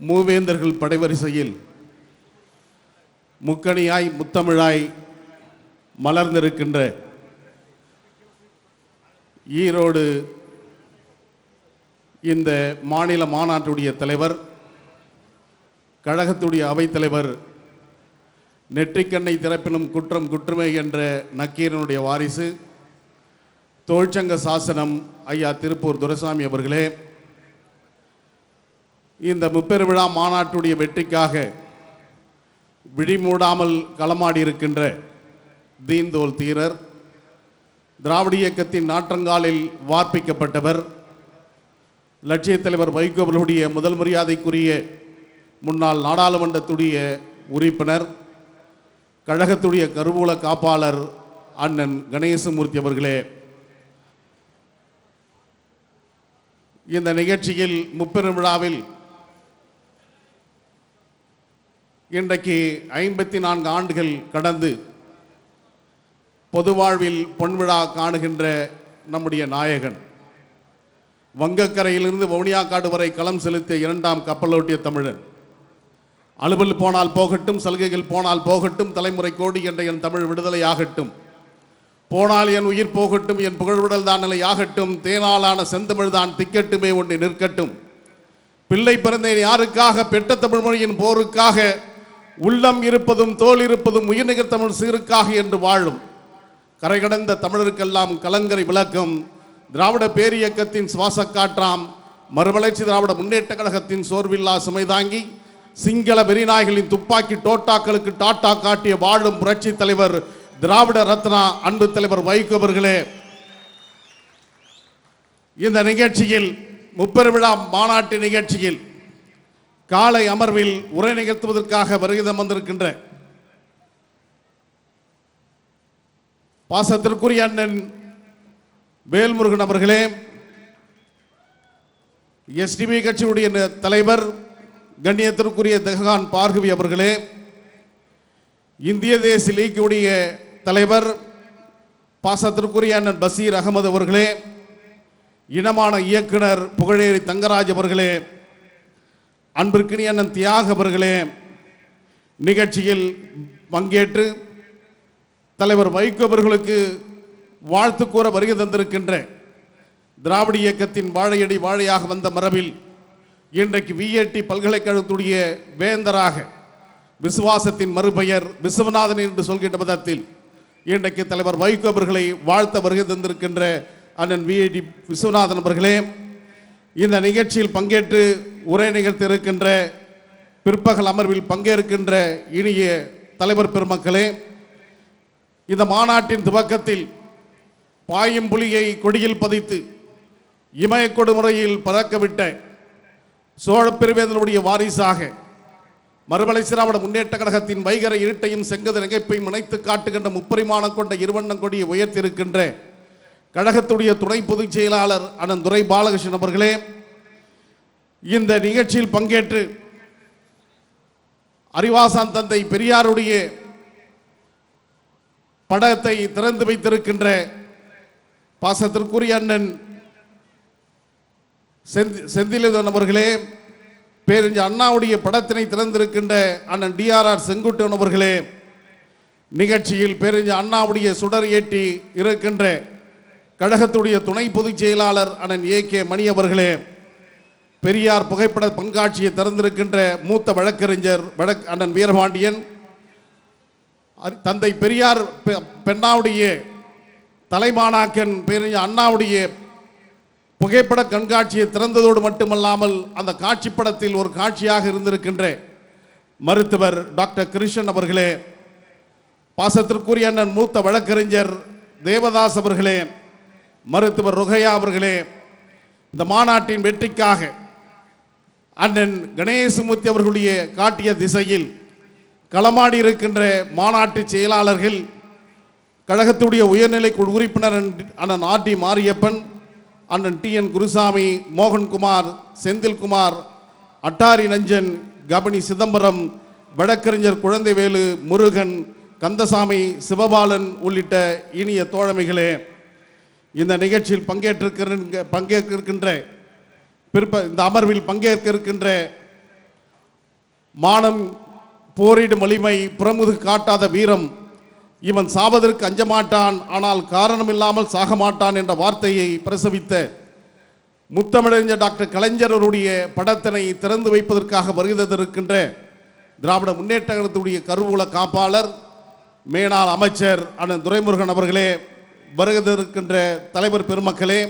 மூவேந்தர்கள் படைவரிசையில் முக்கணியாய் முத்தமிழாய் மலர்ந்திருக்கின்ற ஈரோடு இந்த மாநில மாநாட்டுடைய தலைவர் கழகத்துடைய அவைத்தலைவர் நெற்றிக்கண்ணை திறப்பினும் குற்றம் குற்றமே என்ற நக்கீரனுடைய வாரிசு தொழிற்சங்க சாசனம் ஐயா திருப்பூர் துரைசாமி அவர்களே இந்த முப்பெருவிழா மாநாட்டுடைய வெற்றிக்காக விழிமூடாமல் களமாடி இருக்கின்ற தீந்தோல் தீரர் திராவிட இயக்கத்தின் நாற்றங்காலில் வார்ப்பிக்கப்பட்டவர் லட்சிய தலைவர் வைகோ அவர்களுடைய முதல் மரியாதைக்குரிய முன்னாள் நாடாளுமன்றத்துடைய உறுப்பினர் கழகத்துடைய கருவூல காப்பாளர் அண்ணன் கணேசமூர்த்தி அவர்களே. இந்த நிகழ்ச்சியில் முப்பெரும் விழாவில் இன்றைக்கு ஐம்பத்தி நான்கு ஆண்டுகள் கடந்து பொது வாழ்வில் பொன்விழா காணுகின்ற நம்முடைய நாயகன். வங்கக்கரையிலிருந்து வவுனியாக்காடு வரை களம் செலுத்திய இரண்டாம் கப்பலோட்டிய தமிழன். அலுவல் போனால் போகட்டும் சலுகைகள் போனால் போகட்டும் தலைமுறை கோடி என்ற என் தமிழ் விடுதலை ஆகட்டும். போனால் என் உயிர் போகட்டும் என் புகழ்விடல் தான் நிலையாகட்டும் தேனாலான செந்தமிழ் தான் திக்கட்டுமே ஒன்று நிற்கட்டும். பிள்ளை பிறந்தேன் யாருக்காக பெற்ற தமிழ் மொழியின் போருக்காக உள்ளம் இருப்பதும் தோல் இருப்பதும் உயிர்நிகர் தமிழ் சீருக்காக என்று வாழும். கரை கடந்த தமிழருக்கெல்லாம் கலங்கரை விளக்கம். திராவிட பேரியக்கத்தின் சுவாச காற்றாம். மறுமலர்ச்சி திராவிட முன்னேற்ற கழகத்தின் சோர்வில்லா சுமை தாங்கி. சிங்கள வெறிநாய்களின் துப்பாக்கி டோட்டாக்களுக்கு டாட்டா காட்டிய வாழும் புரட்சி தலைவர் திராவிட ரத்னா அன்பு தலைவர் வைகோவர்களே இந்த நிகழ்ச்சியில் முப்பெருவிழா மாநாட்டு நிகழ்ச்சியில் காலை அமர்வில் உரை நிகழ்த்துவதற்காக வருகிதம் வந்திருக்கின்ற பாசத்திற்குரிய அண்ணன் வேல்முருகன் அவர்களே எஸ்டிபி கட்சியுடைய தலைவர் கண்ணியத்திற்குரிய தெஹான் பார்கவி அவர்களே இந்திய தேசிய லீக்குடைய தலைவர் பாசத்திற்குரிய அண்ணன் பசீர் அகமது அவர்களே இனமான இயக்குனர் புகழேரி தங்கராஜ் அவர்களே அன்பிற்கினிய அண்ணன் தியாக அவர்களே நிகழ்ச்சியில் பங்கேற்று தலைவர் வைகோ அவர்களுக்கு வாழ்த்து கூற வருகை தந்திருக்கின்ற திராவிட இயக்கத்தின் வாழையடி வாழையாக வந்த மரபில் இன்றைக்கு விஏடி பல்கலைக்கழகத்துடைய வேந்தராக விசுவாசத்தின் மறுபெயர் விஸ்வநாதன் என்று சொல்கின்ற பதத்தில் இன்றைக்கு தலைவர் வைகோ அவர்களை வாழ்த்த வருகை தந்திருக்கின்ற அண்ணன் விஐடி விஸ்வநாதன் அவர்களே இந்த நிகழ்ச்சியில் பங்கேற்று உரை நிகழ்த்த இருக்கின்ற பிற்பகல் அமர்வில் பங்கேற்கின்ற இனிய தலைவர் பெருமக்களே இந்த மாநாட்டின் துவக்கத்தில் பாயும் புலியை கொடியில் பதித்து இமய கொடுமுறையில் பறக்கவிட்ட சோழ பெருவேந்தனுடைய வாரிசாக மறுமலை சிராவிட முன்னேற்ற கழகத்தின் வைகர இருட்டையும் செங்கத நகைப்பையும் இணைத்து காட்டுகின்ற முப்பரிமாணம் கொண்ட இருவண்ணம் கொடியை உயர்த்தியிருக்கின்ற கழகத்துடைய துணை பொதுச் செயலாளர் அண்ணன் துரை பாலகிருஷ்ணன் அவர்களே இந்த நிகழ்ச்சியில் பங்கேற்று அறிவாசான் தந்தை பெரியாருடைய படத்தை திறந்து வைத்திருக்கின்ற பாசத்திற்குரிய அண்ணன் செந்தி- அவர்களே பேரஞ்ச அண்ணாவுடைய படத்தினை திறந்திருக்கின்ற அண்ணன் டிஆர்ஆர் செங்குட்டன் அவர்களே நிகழ்ச்சியில் பேரஞ்ச அண்ணாவுடைய சுடர் ஏற்றி இருக்கின்ற கழகத்துடைய துணை பொதுச் செயலாளர் அண்ணன் ஏ கே மணி அவர்களே பெரியார் புகைப்பட பங்காட்சியை திறந்திருக்கின்ற மூத்த வழக்கறிஞர் வழக் அண்ணன் வீரபாண்டியன் தந்தை பெரியார் பெ- பெண்ணாவுடைய தலைமானாக்கன் பேரறிஞர் அண்ணாவுடைய புகைப்பட கண்காட்சியை திறந்ததோடு மட்டுமல்லாமல் அந்த காட்சி படத்தில் ஒரு காட்சியாக இருந்திருக்கின்ற மருத்துவர் டாக்டர் கிருஷ்ணன் அவர்களே பாசத்திற்குரிய அண்ணன் மூத்த வழக்கறிஞர் தேவதாஸ் அவர்களே மருத்துவர் ருகையா அவர்களே இந்த மாநாட்டின் வெற்றிக்காக அண்ணன் கணேசமூர்த்தி அவர்களுடைய காட்டிய திசையில் களமாடி இருக்கின்ற மாநாட்டு செயலாளர்கள் கழகத்துடைய உயர்நிலை குழு உறுப்பினர் அண்ணன் ஆர் டி மாரியப்பன் அண்ணன் டி என் குருசாமி மோகன்குமார் செந்தில்குமார் அட்டாரி நஞ்சன் கபனி சிதம்பரம் வழக்கறிஞர் குழந்தைவேலு முருகன் கந்தசாமி சிவபாலன் உள்ளிட்ட இனிய தோழமைகளே இந்த நிகழ்ச்சியில் பங்கேற்றிருக்கிற இருக்கின்ற பிற்ப இந்த அமர்வில் பங்கேற்க இருக்கின்ற மானம் போரிடும் வலிமை புறமுது காட்டாத வீரம் இவன் சாவதற்கு அஞ்ச மாட்டான் ஆனால் காரணம் இல்லாமல் சாக மாட்டான் என்ற வார்த்தையை பிரசவித்த முத்தமிழறிஞர் டாக்டர் கலைஞரருடைய படத்தினை திறந்து வைப்பதற்காக வருகிறதற்கின்ற திராவிட முன்னேற்ற கழகத்துடைய கருவூல காப்பாளர் மேனாள் அமைச்சர் அண்ணன் துரைமுருகன் அவர்களே வருகிறதற்கின்ற தலைவர் பெருமக்களே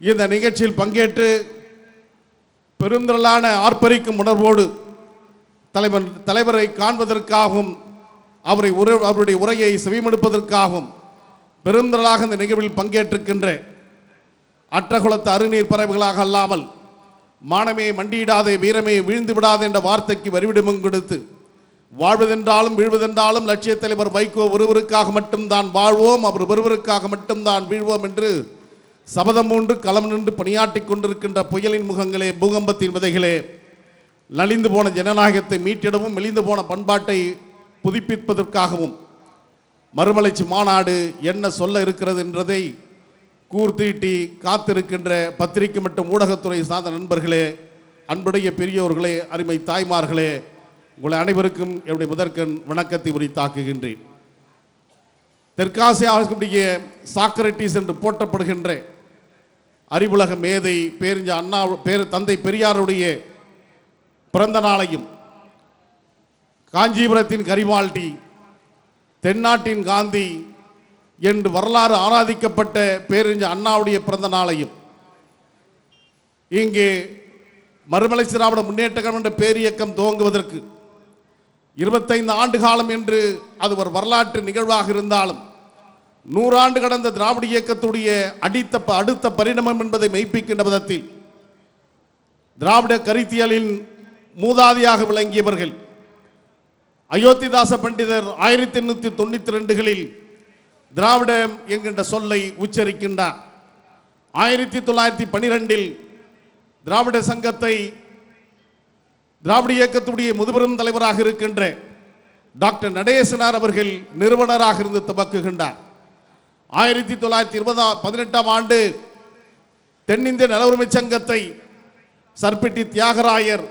இந்த நிகழ்ச்சியில் பங்கேற்று பெருந்திரளான ஆர்ப்பரிக்கும் உணர்வோடு தலைவர் தலைவரை காண்பதற்காகவும் அவரை உரை அவருடைய உரையை செவிமடுப்பதற்காகவும் பெருந்திரளாக இந்த நிகழ்வில் பங்கேற்றிருக்கின்ற அற்றகுலத்து அருநீர் பறவைகளாக அல்லாமல் மானமே மண்டியிடாதே வீரமே வீழ்ந்து விடாதே என்ற வார்த்தைக்கு வரிவிடமும் கொடுத்து வாழ்வதென்றாலும் வீழ்வதென்றாலும் லட்சிய தலைவர் வைகோ ஒருவருக்காக மட்டும்தான் வாழ்வோம் அவர் ஒருவருக்காக மட்டும்தான் வீழ்வோம் என்று சபதம் மூன்று களம் நின்று பணியாற்றிக் கொண்டிருக்கின்ற புயலின் முகங்களே பூகம்பத்தின் விதைகளே நலிந்து போன ஜனநாயகத்தை மீட்டிடவும் மெலிந்து போன பண்பாட்டை புதுப்பிப்பதற்காகவும் மறுமலர்ச்சி மாநாடு என்ன சொல்ல இருக்கிறது என்றதை கூர்த்தீட்டி காத்திருக்கின்ற பத்திரிகை மற்றும் ஊடகத்துறை சார்ந்த நண்பர்களே அன்புடைய பெரியோர்களே அருமை தாய்மார்களே உங்களை அனைவருக்கும் என்னுடைய முதற்கண் வணக்கத்தை உரித்தாக்குகின்றேன். தெற்காசியாவுடைய சாக்ரட்டிஸ் என்று போற்றப்படுகின்ற அறிவுலக மேதை பேரிஞ்ச அண்ணா பேர் தந்தை பெரியாருடைய பிறந்த நாளையும் காஞ்சிபுரத்தின் கரிமால்டி தென்னாட்டின் காந்தி என்று வரலாறு ஆராதிக்கப்பட்ட பேரிஞ்ச அண்ணாவுடைய பிறந்த நாளையும் இங்கே மறுமலை திராவிட முன்னேற்ற கழகம் என்ற பேரியக்கம் துவங்குவதற்கு இருபத்தைந்து ஆண்டு காலம் என்று அது ஒரு வரலாற்று நிகழ்வாக இருந்தாலும் நூறாண்டு கடந்த திராவிட இயக்கத்துடைய அடித்த ப- அடுத்த பரிணாமம் என்பதை மெய்ப்பிக்கின்ற விதத்தில் திராவிட கருத்தியலின் மூதாதியாக விளங்கியவர்கள் அயோத்திதாச பண்டிதர் ஆயிரத்தி எண்ணூற்றி தொண்ணூற்றி ரெண்டுகளில் திராவிடம் என்கின்ற சொல்லை உச்சரிக்கின்றார். ஆயிரத்தி தொள்ளாயிரத்தி பனிரெண்டில் திராவிட சங்கத்தை திராவிட இயக்கத்துடைய முதுபெரும் தலைவராக இருக்கின்ற டாக்டர் நடேசனார் அவர்கள் நிறுவனராக இருந்து துவக்குகின்றார். ஆயிரத்தி தொள்ளாயிரத்தி இருபதாம் பதினெட்டாம் ஆண்டு தென்னிந்திய நலவுரிமை சங்கத்தை சர்பிட்டி தியாகராயர்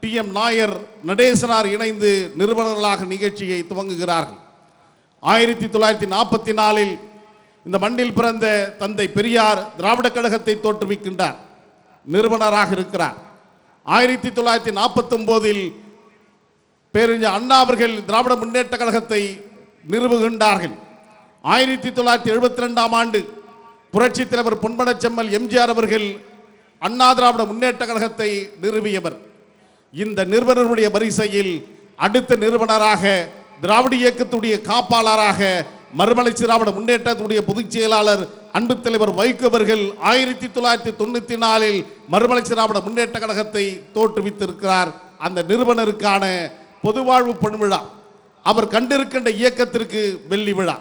டி எம் நாயர் நடேசனார் இணைந்து நிறுவனர்களாக நிகழ்ச்சியை துவங்குகிறார்கள். ஆயிரத்தி தொள்ளாயிரத்தி நாற்பத்தி நாலில் இந்த மண்ணில் பிறந்த தந்தை பெரியார் திராவிட கழகத்தை தோற்றுவிக்கின்றார். நிறுவனராக இருக்கிறார். ஆயிரத்தி தொள்ளாயிரத்தி நாற்பத்தி ஒன்பதில் பேரறிஞர் அண்ணா அவர்கள் திராவிட முன்னேற்ற கழகத்தை நிறுவுகின்றார்கள். ஆயிரத்தி தொள்ளாயிரத்தி எழுபத்தி ரெண்டாம் ஆண்டு புரட்சித் தலைவர் பொன்பனச்செம்மல் எம்ஜிஆர் அவர்கள் அண்ணா திராவிட முன்னேற்ற கழகத்தை நிறுவியவர். இந்த நிறுவனருடைய வரிசையில் அடுத்த நிறுவனராக திராவிட இயக்கத்துடைய காப்பாளராக மறுமலர்ச்சி திராவிட முன்னேற்றத்துடைய பொதுச் செயலாளர் அன்பு தலைவர் வைகோ அவர்கள் ஆயிரத்தி தொள்ளாயிரத்தி தொண்ணூத்தி நாலில் மறுமலர்ச்சி திராவிட முன்னேற்ற கழகத்தை தோற்றுவித்திருக்கிறார். அந்த நிறுவனருக்கான பொதுவாழ்வு பெண்விழா அவர் கண்டிருக்கின்ற இயக்கத்திற்கு வெள்ளி விழா.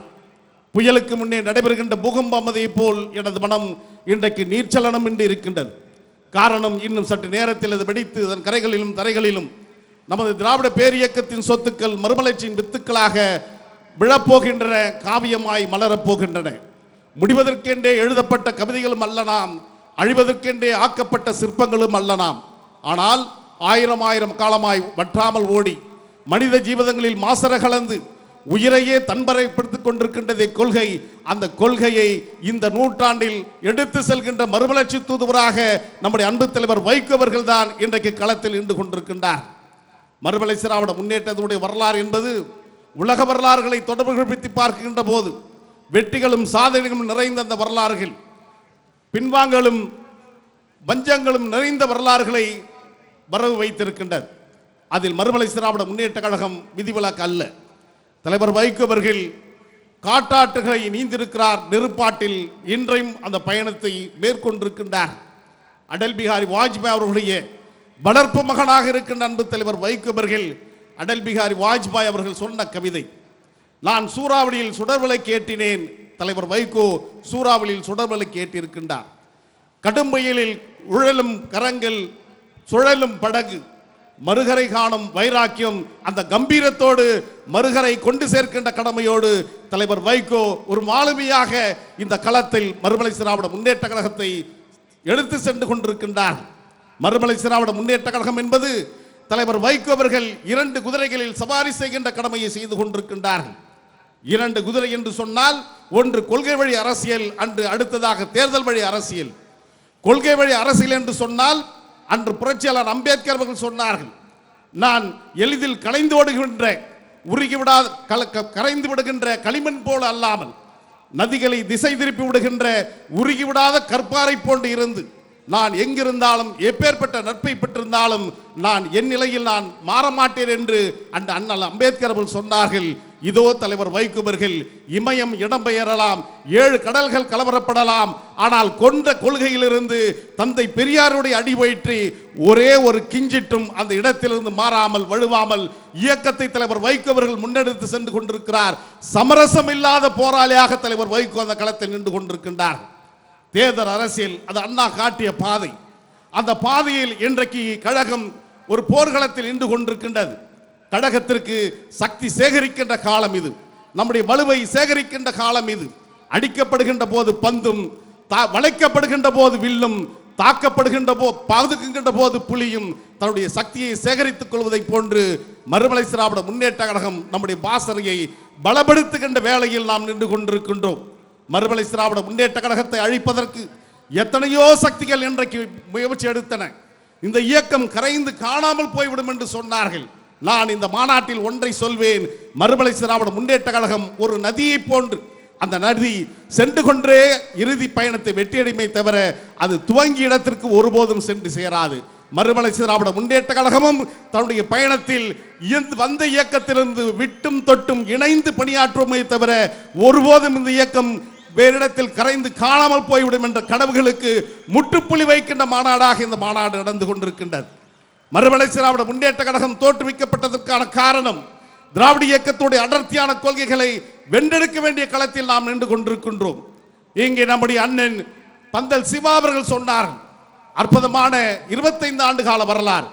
புயலுக்கு முன்னே நடைபெறுகின்ற பூகம்பம் அதை போல் எனது மனம் இன்றைக்கு நீர்ச்சலனம் என்று இருக்கின்றது. காரணம் இன்னும் சற்று நேரத்தில் அது வெடித்து அதன் கரைகளிலும் தரைகளிலும் நமது திராவிட பேரியக்கத்தின் சொத்துக்கள் மறுமலர்ச்சியின் வித்துக்களாக விழப்போகின்றன காவியமாய் மலரப் போகின்றன. முடிவதற்கென்றே எழுதப்பட்ட கவிதைகளும் அல்ல நாம். அழிவதற்கென்றே ஆக்கப்பட்ட சிற்பங்களும் அல்ல நாம். ஆனால் ஆயிரம் ஆயிரம் காலமாய் வற்றாமல் ஓடி மனித ஜீவிதங்களில் மாசர கலந்து உயிரையே தன்பரைப்படுத்திக் கொண்டிருக்கின்றதே கொள்கை. அந்த கொள்கையை இந்த நூற்றாண்டில் எடுத்து செல்கின்ற மறுமலர்ச்சி தூதுவராக நம்முடைய அன்பு தலைவர் வைகோவர்கள் தான் இன்றைக்கு களத்தில் நின்று கொண்டிருக்கின்றார். மறுமலை சிராவிட முன்னேற்றத்துடைய வரலாறு என்பது உலக வரலாறுகளை தொடர்புபடுத்தி பார்க்கின்ற போது வெற்றிகளும் சாதனைகளும் நிறைந்த அந்த வரலாறுகள் பின்வாங்களும் வஞ்சங்களும் நிறைந்த வரலாறுகளை வரவு வைத்திருக்கின்றது அதில் மறுமலை சிராவிட முன்னேற்ற கழகம் விதிவிலக்கு அல்ல. தலைவர் வைகோ அவர்கள் காட்டாற்றுகளை நீந்திருக்கிறார் நெருப்பாட்டில் இன்றையும் அந்த பயணத்தை மேற்கொண்டிருக்கின்றார். அடல் பிகாரி வாஜ்பாய் அவர்களுடைய வளர்ப்பு மகனாக இருக்கின்ற அன்பு தலைவர் வைகோ அவர்கள் அடல் பிகாரி வாஜ்பாய் அவர்கள் சொன்ன கவிதை. நான் சூறாவளியில் சுடர்வலை கேட்டினேன். தலைவர் வைகோ சூறாவளியில் சுடர்வலை கேட்டிருக்கின்றார். கடும்புயலில் உழலும் கரங்கள் சுழலும் படகு மறுகரை காணும் வைராக்கியம் அந்த கம்பீரத்தோடு மறுகரை கொண்டு சேர்க்கின்ற கடமையோடு தலைவர் வைகோ ஒரு மாலுமியாக இந்த களத்தில் மறுமலை சிராவிட முன்னேற்ற கழகத்தை எடுத்து சென்று கொண்டிருக்கின்றார். மறுமலை சிராவிட முன்னேற்ற கழகம் என்பது தலைவர் வைகோ அவர்கள் இரண்டு குதிரைகளில் சவாரி செய்கின்ற கடமையை செய்து கொண்டிருக்கின்றார்கள். இரண்டு குதிரை என்று சொன்னால் ஒன்று கொள்கை வழி அரசியல் அன்று அடுத்ததாக தேர்தல் வழி அரசியல். கொள்கை வழி அரசியல் என்று சொன்னால் அன்று புரட்சியாளர் அம்பேத்கர் அவர்கள் சொன்னார்கள் நான் எளிதில் கலைந்து ஓடுகின்ற உருகி விடாத கல- க- கரைந்து விடுகின்ற களிமண் போல அல்லாமல் நதிகளை திசை திருப்பி விடுகின்ற உருகி விடாத கற்பாரை போன்று இருந்து நான் எங்கிருந்தாலும் எப்பேற்பட்ட நட்பை பெற்றிருந்தாலும் நான் என் நிலையில் நான் மாற மாட்டேன் என்று அந்த அண்ணல் அம்பேத்கர் அவர்கள் சொன்னார்கள். இதோ தலைவர் வைகுவர்கள் இமயம் இடம்பெயரலாம் ஏழு கடல்கள் கலவரப்படலாம். ஆனால் கொண்ட கொள்கையிலிருந்து தந்தை பெரியாருடைய அடி வயிற்றி ஒரே ஒரு கிஞ்சிட்டும் அந்த இடத்திலிருந்து மாறாமல் வழுவாமல் இயக்கத்தை தலைவர் வைகோவர்கள் முன்னெடுத்து சென்று கொண்டிருக்கிறார். சமரசம் இல்லாத போராளியாக தலைவர் வைகோ அந்த களத்தில் நின்று கொண்டிருக்கின்றார். தேர்தல் அரசியல் அது அண்ணா காட்டிய பாதை. அந்த பாதையில் இன்றைக்கு கழகம் ஒரு போர்க்களத்தில் நின்று கொண்டிருக்கின்றது. கழகத்திற்கு சக்தி சேகரிக்கின்ற காலம் இது. நம்முடைய வலுவை சேகரிக்கின்ற காலம் இது. அடிக்கப்படுகின்ற போது பந்தும் தா- வளைக்கப்படுகின்ற போது வில்லும் தாக்கப்படுகின்ற போ பாதுகின்ற போது புலியும் தன்னுடைய சக்தியை சேகரித்துக் கொள்வதைப் போன்று மறுமலை சிராவிட முன்னேற்ற கழகம் நம்முடைய பாசறையை பலப்படுத்துகின்ற வேளையில் நாம் நின்று கொண்டிருக்கின்றோம். மறுமலை சிராவிட முன்னேற்ற கழகத்தை அழிப்பதற்கு எத்தனையோ சக்திகள் இன்றைக்கு முயற்சி எடுத்தன. இந்த இயக்கம் கரைந்து காணாமல் போய்விடும் என்று சொன்னார்கள். நான் இந்த மாநாட்டில் ஒன்றை சொல்வேன். மறுமலை திராவிட முன்னேற்ற கழகம் ஒரு நதியை போன்று அந்த நதி சென்று கொண்டே இறுதி பயணத்தை வெற்றியடைமை தவிர அது துவங்கிய இடத்திற்கு ஒருபோதும் சென்று சேராது. மறுமலை திராவிட முன்னேற்ற கழகமும் தன்னுடைய பயணத்தில் வந்த இயக்கத்திலிருந்து விட்டும் தொட்டும் இணைந்து பணியாற்றுவோமே தவிர ஒருபோதும் இந்த இயக்கம் வேறிடத்தில் கரைந்து காணாமல் போய்விடும் என்ற கனவுகளுக்கு முற்றுப்புள்ளி வைக்கின்ற மாநாடாக இந்த மாநாடு நடந்து கொண்டிருக்கின்றது. மறுமலை திராவிட முன்னேற்ற கழகம் தோற்றுவிக்கப்பட்டதற்கான காரணம் திராவிட இயக்கத்துடைய அடர்த்தியான கொள்கைகளை வென்றெடுக்க வேண்டிய களத்தில் நாம் நின்று கொண்டிருக்கின்றோம். இங்கே நம்முடைய அண்ணன் பந்தல் சிவா அவர்கள் சொன்னார் அற்புதமான இருபத்தைந்து ஆண்டு கால வரலாறு.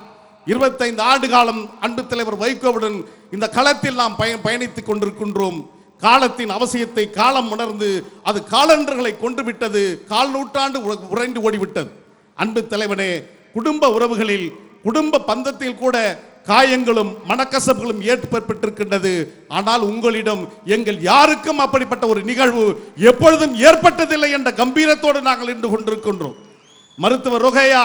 இருபத்தைந்து ஆண்டு காலம் அன்பு தலைவர் வைகோவுடன் இந்த களத்தில் நாம் பய பயணித்துக் கொண்டிருக்கின்றோம். காலத்தின் அவசியத்தை காலம் உணர்ந்து அது காலண்டர்களை கொண்டு விட்டது. கால் நூற்றாண்டு உறைந்து ஓடிவிட்டது. அன்பு தலைவனே குடும்ப உறவுகளில் குடும்ப பந்தத்தில் கூட காயங்களும் மனக்கசப்புகளும் ஏற்பட்டிருக்கின்றது. ஆனால் உங்களிடம் எங்கள் யாருக்கும் அப்படிப்பட்ட ஒரு நிகழ்வு எப்பொழுதும் ஏற்பட்டதில்லை என்ற கம்பீரத்தோடு நாங்கள் நின்று கொண்டிருக்கின்றோம். மருத்துவர் ருகையா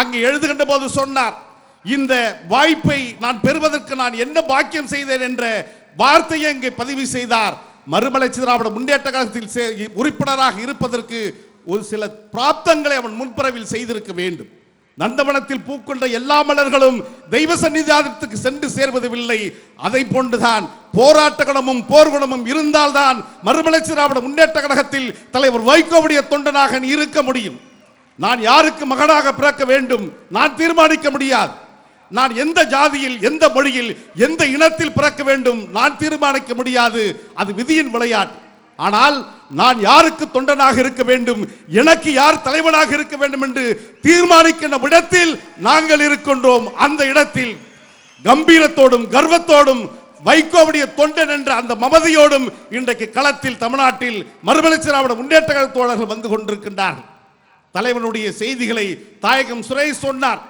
அங்கே எழுதுகின்ற போது சொன்னார் இந்த வாய்ப்பை நான் பெறுவதற்கு நான் என்ன பாக்கியம் செய்தேன் என்ற வார்த்தையை இங்கே பதிவு செய்தார். மறுமலை சிதராவிட முன்னேற்ற கழகத்தில் உறுப்பினராக இருப்பதற்கு ஒரு சில பிராப்தங்களை அவன் முன்பிறவில் செய்திருக்க வேண்டும். நந்தவனத்தில் பூக்கொண்ட எல்லா மலர்களும் தெய்வ சன்னிதானத்துக்கு சென்று சேர்வதில்லை அதை போன்றுதான் போராட்ட குணமும் போர்குணமும் இருந்தால்தான் மறுமலர்ச்சி திராவிட முன்னேற்ற கழகத்தில் தலைவர் வைகோவுடைய தொண்டனாக நீ இருக்க முடியும். நான் யாருக்கு மகனாக பிறக்க வேண்டும்? நான் தீர்மானிக்க முடியாது. நான் எந்த ஜாதியில் எந்த மொழியில் எந்த இனத்தில் பிறக்க வேண்டும்? நான் தீர்மானிக்க முடியாது. அது விதியின் விளையாட்டு. ஆனால் நான் யாருக்கு தொண்டனாக இருக்க வேண்டும்? எனக்கு யார் தலைவனாக இருக்க வேண்டும் என்று தீர்மானிக்கின்ற இடத்தில் நாங்கள் இருக்கின்றோம். அந்த இடத்தில் கம்பீரத்தோடும் கர்வத்தோடும் வைகோவுடைய தொண்டன் என்ற அந்த மமதியோடும் இன்றைக்கு களத்தில் தமிழ்நாட்டில் மறுமலை முன்னேற்ற கழக தோழர்கள் வந்து கொண்டிருக்கின்றார். தலைவனுடைய செய்திகளை தாயகம் சுரேஷ் சொன்னார்.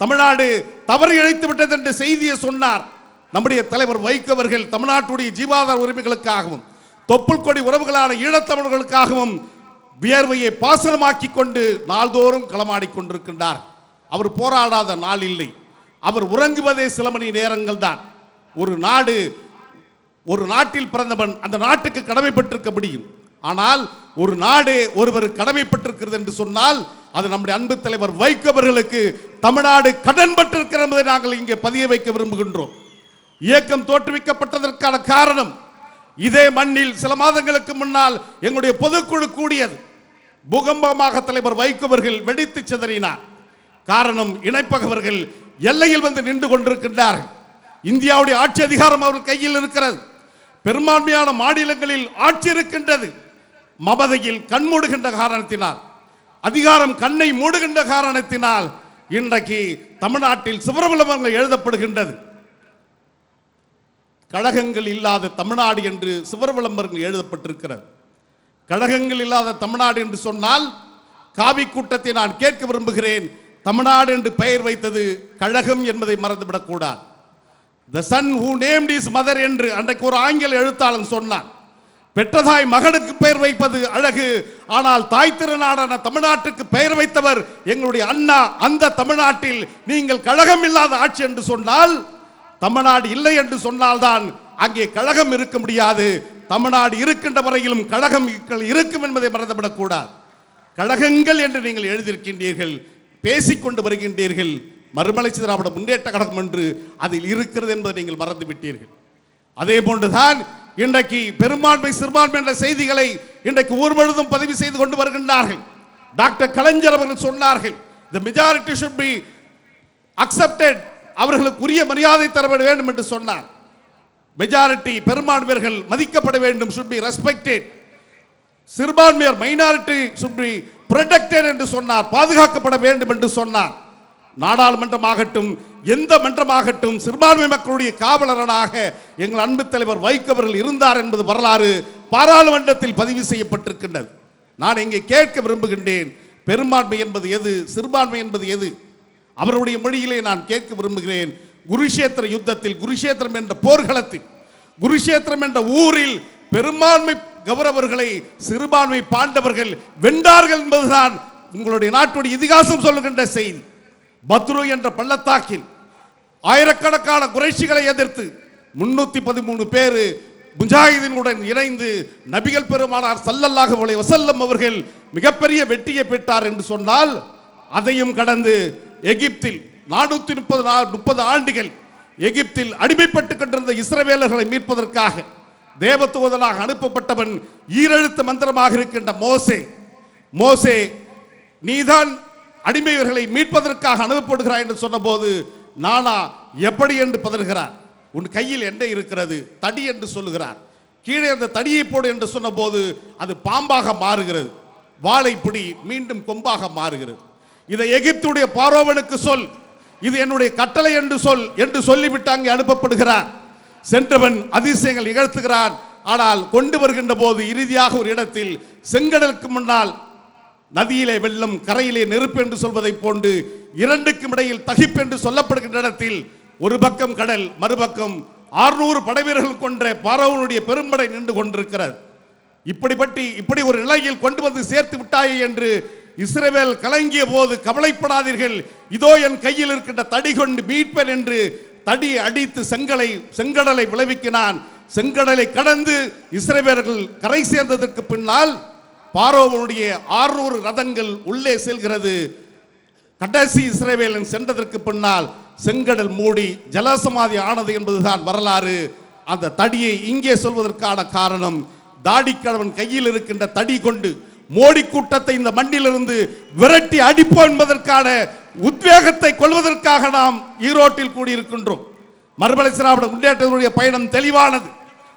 தமிழ்நாடு தவறு இழைத்து விட்டது என்ற செய்தியை சொன்னார். நம்முடைய தலைவர் வைகவர்கள் தமிழ்நாட்டுடைய ஜீவாதார உரிமைகளுக்காகவும் தொப்புள் கொடி உறவுகளான ஈழத்தமிழர்களுக்காகவும் வியர்வையை பாசனமாக்கி கொண்டு நாள்தோறும் களமாடி கொண்டிருக்கின்றார். அவர் போராடாத நாள் இல்லை. அவர் உறங்குவதே சில மணி நேரங்கள் தான். ஒரு நாடு ஒரு நாட்டில் பிறந்தவன் அந்த நாட்டுக்கு கடமைப்பட்டிருக்க முடியும். ஆனால் ஒரு நாடு ஒருவர் கடமைப்பட்டிருக்கிறது என்று சொன்னால் அது நம்முடைய அன்பு தலைவர் வைக்கவர்களுக்கு தமிழ்நாடு கடன்பட்டிருக்கிறது என்பதை நாங்கள் இங்கே பதிய வைக்க விரும்புகின்றோம். இயக்கம் தோற்றுவிக்கப்பட்டதற்கான காரணம் இதே மண்ணில் சில மாதங்களுக்கு முன்னால் எங்களுடைய பொதுக்குழு கூடியது. பூகம்பமாக தலைவர் வைகவர்கள் வெடித்து சிதறினார். காரணம் இணைப்பகவர்கள் எல்லையில் வந்து நின்று கொண்டிருக்கின்றார்கள். இந்தியாவுடைய ஆட்சி அதிகாரம் அவர்கள் கையில் இருக்கிறது. பெரும்பான்மையான மாநிலங்களில் ஆட்சி இருக்கின்றது. மமதையில் கண் மூடுகின்ற காரணத்தினால் அதிகாரம் கண்ணை மூடுகின்ற காரணத்தினால் இன்றைக்கு தமிழ்நாட்டில் சிவரவிளம்பரங்கள் எழுதப்படுகின்றது. கழகங்கள் இல்லாத தமிழ்நாடு என்று சுவர் விளம்பரங்கள் எழுதப்பட்டிருக்கிறது கழகங்கள் இல்லாத தமிழ்நாடு என்று சொன்னால் காவி கூட்டத்தை நான் கேட்க விரும்புகிறேன். தமிழ்நாடு என்று பெயர் வைத்தது கழகம் என்பதை மறந்துவிடக்கூடாது the son who named is mother என்று அன்றைக்கு ஒரு ஆங்கில எழுத்தாளன் சொன்னான். பெற்றதாய் மகனுக்கு பெயர் வைப்பது அழகு. ஆனால் தாய் திருநாடான தமிழ்நாட்டுக்கு பெயர் வைத்தவர் எங்களுடைய அண்ணா. அந்த தமிழ்நாட்டில் நீங்கள் கழகம் இல்லாத ஆட்சி என்று சொன்னால் தமிழ்நாடு இல்லை என்று சொன்னால்தான் அங்கே கழகம் இருக்க முடியாது. தமிழ்நாடு இருக்கின்ற வரையிலும் கழகம் இருக்கும் என்பதை மறந்துவிடக் கூடாது கழகங்கள் என்று நீங்கள் எழுதியிருக்கின்றீர்கள் பேசிக்கொண்டு வருகின்றீர்கள் மறுமலர்ச்சி திராவிட முன்னேற்ற கழகம் என்று அதில் இருக்கிறது என்பதை நீங்கள் மறந்து விட்டீர்கள் அதே போன்றுதான் இன்றைக்கு பெரும்பான்மை சிறுபான்மை என்ற செய்திகளை இன்றைக்கு ஊர் முழுதும் பதிவு செய்து கொண்டு வருகின்றார்கள். டாக்டர் கலைஞர் அவர்கள் சொன்னார்கள் the majority should be accepted அவர்களுக்கு உரிய மரியாதை தரப்பட வேண்டும் என்று சொன்னார். மெஜாரிட்டி பெரும்பான்மையர்கள் மதிக்கப்பட வேண்டும் சுட் பி ரெஸ்பெக்டட் சிறுபான்மையர் மைனாரிட்டி சுட் பி protected என்று சொன்னார் பாதுகாக்கப்பட வேண்டும் என்று சொன்னார். நாடாளுமன்றமாகட்டும் எந்த மன்றமாகட்டும் சிறுபான்மை மக்களுடைய காவலரனாக எங்கள் அன்பு தலைவர் வைக்கவர்கள் இருந்தார் என்பது வரலாறு பாராளுமன்றத்தில் பதிவு செய்யப்பட்டிருக்கின்றது. நான் இங்கே கேட்க விரும்புகின்றேன் பெரும்பான்மை என்பது எது சிறுபான்மை என்பது எது? அவருடைய மொழியிலே நான் கேட்க விரும்புகிறேன். குருஷேத்திர யுத்தத்தில் குருஷேத்திரம் என்ற போர்க்களத்தில் குருஷேத்திரம் என்ற ஊரில் பெரும்பான்மை கௌரவர்களை சிறுபான்மை பாண்டவர்கள் வென்றார்கள் என்பதுதான் உங்களுடைய நாட்டுடைய இதிகாசம் சொல்லுகின்ற செய்தி. பத்ரு என்ற பள்ளத்தாக்கில் ஆயிரக்கணக்கான குறைஷிகளை எதிர்த்து முன்னூத்தி பதிமூணு பேரு முஜாஹிதீனுடன் இணைந்து நபிகள் பெருமானார் சல்லல்லாக உலை வசல்லம் அவர்கள் மிகப்பெரிய வெற்றியை பெற்றார் என்று சொன்னால் அதையும் கடந்து எகிப்தில் நானூத்தி முப்பது முப்பது ஆண்டுகள் எகிப்தில் அடிமைப்பட்டு கொண்டிருந்த இஸ்ரவேலர்களை மீட்பதற்காக தேவத்துவதனாக அனுப்பப்பட்டவன் ஈரெழுத்து மந்திரமாக இருக்கின்ற மோசே. மோசே நீதான் அடிமையவர்களை மீட்பதற்காக அனுப்பப்படுகிறாய் என்று சொன்னபோது நானா எப்படி என்று பதறுகிறார்? உன் கையில் என்ன இருக்கிறது? தடி என்று சொல்லுகிறார். கீழே அந்த தடியை போடு என்று சொன்னபோது அது பாம்பாக மாறுகிறது. வாழைப்பிடி மீண்டும் கொம்பாக மாறுகிறது. இதை எகிப்துடைய பாரோவனுக்கு சொல். இது என்னுடைய கட்டளை என்று சொல் என்று சொல்லிவிட்டு அங்கே அனுப்பப்படுகிறார் சென்றவன் அதிசயங்கள் நிகழ்த்துகிறான் ஆனால் கொண்டு வருகின்ற போது இறுதியாக ஒரு இடத்தில் செங்கடலுக்கு முன்னால் நதியிலே வெள்ளம் கரையிலே நெருப்பு என்று சொல்வதைப் போன்று இரண்டுக்கும் இடையில் தகிப்பு என்று சொல்லப்படுகின்ற இடத்தில் ஒரு பக்கம் கடல் மறுபக்கம் ஆறுநூறு படைவீரர்கள் கொன்ற பாரவனுடைய பெரும்படை நின்று கொண்டிருக்கிறது. இப்படிப்பட்டி இப்படி ஒரு நிலையில் கொண்டு வந்து சேர்த்து விட்டாயே என்று இஸ்ரேவேல் கலங்கிய போது கவலைப்படாதீர்கள். இதோ என் கையில் இருக்கின்ற தடி கொண்டு மீட்பேன் என்று தடி அடித்து செங்கலை செங்கடலை விளைவிக்கினான் செங்கடலை கடந்து இஸ்ரவேலர்கள் கரை சேர்ந்ததற்கு பின்னால் பாரோவனுடைய ஆறுநூறு ரதங்கள் உள்ளே செல்கிறது. கடைசி இஸ்ரேவேலன் சென்றதற்கு பின்னால் செங்கடல் மூடி ஜலசமாதி ஆனது என்பதுதான் வரலாறு. அந்த தடியை இங்கே சொல்வதற்கான காரணம் தாடிக்கடவன் கையில் இருக்கின்ற தடி கொண்டு மோடி கூட்டத்தை இந்த மண்ணிலிருந்து விரட்டி அடிப்போம் என்பதற்கான உத்வேகத்தை கொள்வதற்காக நாம் ஈரோட்டில் கூடியிருக்கின்றோம். மறுமலை திராவிட முன்னேற்றத்தினுடைய பயணம் தெளிவானது.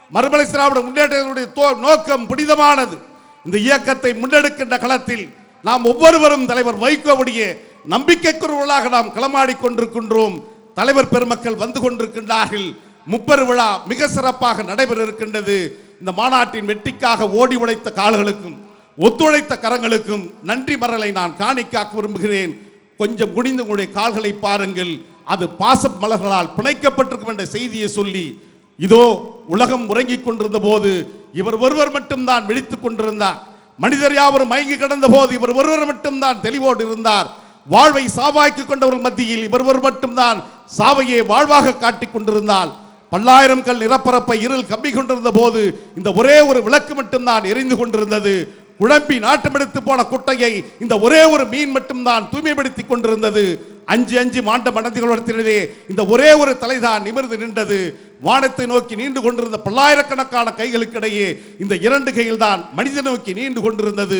மறுமலை திராவிட முன்னேற்றத்தினுடைய தோ- நோக்கம் புனிதமானது. இந்த இயக்கத்தை முன்னெடுக்கின்ற களத்தில் நாம் ஒவ்வொருவரும் தலைவர் வைகோவுடைய நம்பிக்கைக்குரியவர்களாக நாம் களமாடிக் கொண்டிருக்கின்றோம். தலைவர் பெருமக்கள் வந்து கொண்டிருக்கின்றார்கள். முப்பெரு விழா மிக சிறப்பாக நடைபெற இருக்கின்றது. இந்த மாநாட்டின் வெற்றிக்காக ஓடி உழைத்த கால்களுக்கும் ஒத்துழைத்த கரங்களுக்கும் நன்றி மரலை நான் காணிக்காக்க விரும்புகிறேன். கொஞ்சம் குனிந்து உங்களுடைய கால்களை பாருங்கள். அது பாச மலர்களால் பிணைக்கப்பட்டிருக்கும் என்ற செய்தியை சொல்லி இதோ உலகம் உறங்கிக் கொண்டிருந்த போது இவர் ஒருவர் மட்டும்தான் விழித்துக் கொண்டிருந்தார். மனிதர் யாவரும் மயங்கி கிடந்த போது இவர் ஒருவர் மட்டும்தான் தெளிவோடு இருந்தார். வாழ்வை சாவாக்கி கொண்டவர்கள் மத்தியில் இவர் ஒரு மட்டும்தான் சாவையை வாழ்வாக காட்டிக் கொண்டிருந்தால் பல்லாயிரம் கல் நிரப்பரப்பை இருள் கம்பி கொண்டிருந்த போது இந்த ஒரே ஒரு விளக்கு மட்டும்தான் எரிந்து கொண்டிருந்தது. குழம்பி நாட்டமெடுத்து போன குட்டையை இந்த ஒரே ஒரு மீன் மட்டும்தான் தூய்மைப்படுத்திக் கொண்டிருந்தது. அஞ்சு அஞ்சு மாண்ட மனதிகளே இந்த ஒரே ஒரு தலைதான் நிமிர்ந்து நின்றது. வானத்தை நோக்கி நீண்டு கொண்டிருந்த பல்லாயிரக்கணக்கான கைகளுக்கிடையே இந்த இரண்டு கையில் தான் மனித நோக்கி நீண்டு கொண்டிருந்தது.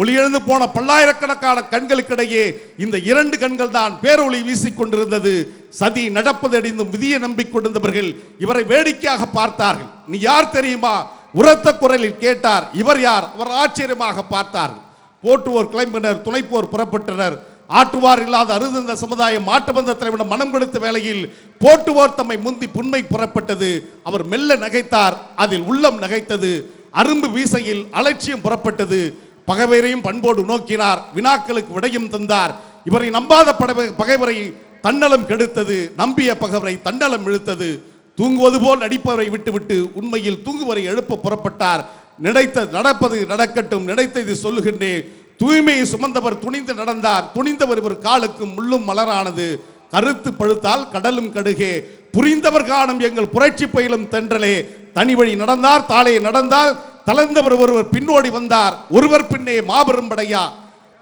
ஒளியெழுந்து போன பல்லாயிரக்கணக்கான கண்களுக்கிடையே இந்த இரண்டு கண்கள் தான் பேரொளி வீசிக்கொண்டிருந்தது சதி நடப்பது அடிந்தும் விதியை நம்பிக்கொண்டிருந்தவர்கள் இவரை வேடிக்கையாக பார்த்தார்கள். நீ யார் தெரியுமா? உரத்த குரலில் கேட்டார் இவர் யார்? அவர் ஆச்சரியமாக பார்த்தார். போட்டுவோர் கிளம்பினர் துணைப்போர் புறப்பட்டனர். ஆற்றுவார் இல்லாத அருந்த சமுதாயம் மாட்டு வந்த தலைவனம் மனம் கொடுத்த வேளையில் போட்டுவோர் தம்மை முந்தி புண்மை புறப்பட்டது. அவர் மெல்ல நகைத்தார் அதில் உள்ளம் நகைத்தது. அரும்பு வீசையில் அலட்சியம் புறப்பட்டது. பகைவரையும் பண்போடு நோக்கினார் வினாக்களுக்கு விடையும் தந்தார். இவரை நம்பாத படை- பகைவரை தன்னலம் கெடுத்தது. நம்பிய பகைவரை தன்னலம் இழுத்தது. தூங்குவது போல் நடிப்பவரை விட்டுவிட்டு உண்மையில் தூங்குவரை எழுப்ப புறப்பட்டார். நினைத்த நடப்பது நடக்கட்டும் நினைத்தது சொல்லுகின்றேன். தூய்மையை சுமந்தவர் துணிந்து நடந்தார். துணிந்தவர் இவர் காலுக்கும் முள்ளும் மலரானது. கருத்து பழுத்தால் கடலும் கடுகே. புரிந்தவர் காணும் எங்கள் புரட்சி பயிலும் தென்றலே. தனி வழி நடந்தார் தாளே நடந்தால் தளர்ந்தவர் ஒருவர் பின்னோடி வந்தார். ஒருவர் பின்னே மாபெரும் படையா.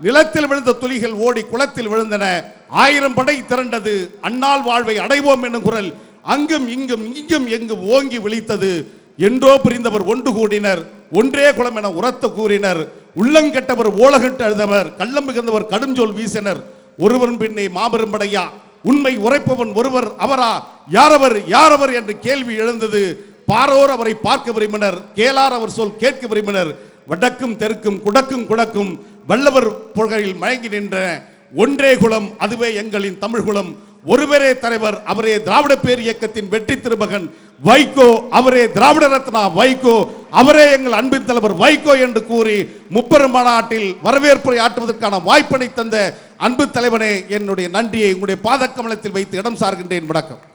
நிலத்தில் விழுந்த துளிகள் ஓடி குளத்தில் விழுந்தன. ஆயிரம் படை திரண்டது. அன்னால் வாழ்வை அடைவோம் என்னும் குரல். அங்கும் இங்கும் இங்கும் எங்கும் ஓங்கி விழித்தது. என்றோ பிரிந்தவர் ஒன்று கூடினர். ஒன்றே குலம் என உரத்த கூறினர். உள்ளங்கெட்டவர் ஓலகட்டு அழுதவர். கள்ளம் மிகுந்தவர் கடுஞ்சொல் வீசினர். ஒருவன் பின்னே மாபெரும் படையா. உண்மை உரைப்பவன் ஒருவர் அவரா? யாரவர் யாரவர் என்று கேள்வி எழுந்தது. பாரோர் அவரை பார்க்க விரும்பினர். கேளார் அவர் சொல் கேட்க விரும்பினர். வடக்கும் தெற்கும் குடக்கும் குடக்கும் வல்லவர் புகழில் மயங்கி நின்ற ஒன்றே குலம் அதுவே எங்களின் தமிழ் குலம். ஒருவரே தலைவர் அவரே திராவிட பேர் இயக்கத்தின் வெற்றி திருமகன். வைகோ அவரே திராவிட ரத்னா வைகோ. அவரே எங்கள் அன்பின் தலைவர் வைகோ என்று கூறி முப்பெரும் மாநாட்டில் வரவேற்புரை ஆற்றுவதற்கான வாய்ப்பினை தந்த அன்பு தலைவனே என்னுடைய நன்றியை உங்களுடைய பாதக்கமலத்தில் வைத்து இடம் சார்கின்றேன். வணக்கம்.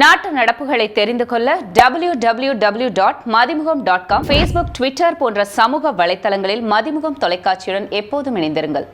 நாட்டு நடப்புகளை தெரிந்து கொள்ள W W W dot Mathimugam dot com Facebook Twitter போன்ற சமூக வலைத்தளங்களில் மதிமுகம் தொலைக்காட்சியுடன் எப்போதும் இணைந்திருங்கள்.